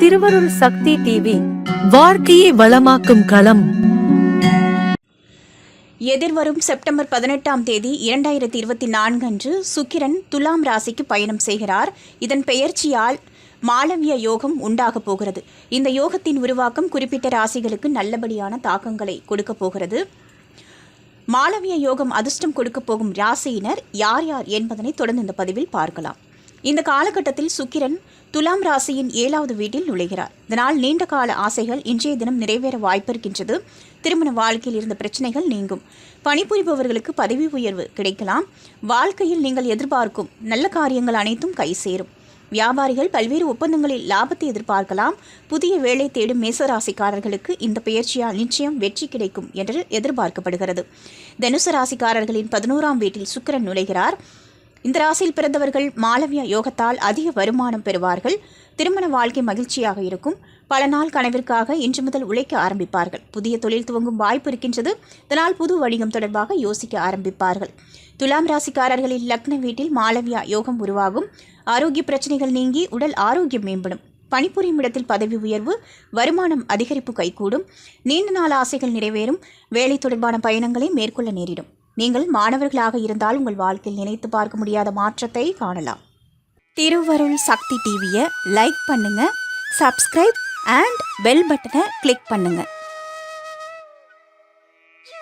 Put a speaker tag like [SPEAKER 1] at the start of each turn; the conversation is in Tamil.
[SPEAKER 1] திருவருள் சக்தி டிவி வாழ்க்கையை வளமாக்கும் களம்.
[SPEAKER 2] எதிர்வரும் செப்டம்பர் பதினெட்டாம் தேதி இரண்டாயிரத்தி இருபத்தி நான்கு அன்று சுக்கிரன் துலாம் ராசிக்கு பயணம் செய்கிறார். இதன் பெயர்ச்சியால் மாளவிய யோகம் உண்டாகப் போகிறது. இந்த யோகத்தின் உருவாக்கம் குறிப்பிட்ட ராசிகளுக்கு நல்லபடியான தாக்கங்களை கொடுக்கப் போகிறது. மாளவிய யோகம் அதிர்ஷ்டம் கொடுக்கப் போகும் ராசியினர் யார் யார் என்பதனை தொடர்ந்து இந்த பதிவில் பார்க்கலாம். இந்த காலகட்டத்தில் சுக்கிரன் துலாம் ராசியின் ஏழாவது வீட்டில் நுழைகிறார். இதனால் நீண்ட கால ஆசைகள் இன்றைய தினம் நிறைவேற வாய்ப்பிருக்கின்றது. திருமண வாழ்க்கையில் இருந்த பிரச்சனைகள் நீங்கும். பணிபுரிபவர்களுக்கு பதவி உயர்வு கிடைக்கலாம். வாழ்க்கையில் நீங்கள் எதிர்பார்க்கும் நல்ல காரியங்கள் அனைத்தும் கை சேரும். வியாபாரிகள் பல்வேறு ஒப்பந்தங்களில் லாபத்தை எதிர்பார்க்கலாம். புதிய வேலை தேடும் மேசராசிக்காரர்களுக்கு இந்த பெயர்ச்சியால் நிச்சயம் வெற்றி கிடைக்கும் என்று எதிர்பார்க்கப்படுகிறது. தனுசு ராசிக்காரர்களின் பதினோராம் வீட்டில் சுக்கிரன் நுழைகிறார். இந்த ராசியில் பிறந்தவர்கள் மாளவிய யோகத்தால் அதிக வருமானம் பெறுவார்கள். திருமண வாழ்க்கை மகிழ்ச்சியாக இருக்கும். பல நாள் கனவிற்காக இன்று முதல் உழைக்க ஆரம்பிப்பார்கள். புதிய தொழில் துவங்கும் வாய்ப்பு இருக்கின்றது. இதனால் புது வணிகம் தொடர்பாக யோசிக்க ஆரம்பிப்பார்கள். துலாம் ராசிக்காரர்களின் லக்ன வீட்டில் மாளவியா யோகம் உருவாகும். ஆரோக்கிய பிரச்சனைகள் நீங்கி உடல் ஆரோக்கியம் மேம்படும். பணிபுரியும் இடத்தில் பதவி உயர்வு வருமானம் அதிகரிப்பு கைகூடும். நீண்ட நாள் ஆசைகள் நிறைவேறும். வேலை தொடர்பான பயணங்களை மேற்கொள்ள நேரிடும். நீங்கள் மாணவர்களாக இருந்தால் உங்கள் வாழ்க்கையில் நினைத்து பார்க்க முடியாத மாற்றத்தை காணலாம். திருவருள் சக்தி டிவியை லைக் பண்ணுங்க சப்ஸ்கிரைப் அண்ட் பெல் பட்டனை கிளிக் பண்ணுங்கள்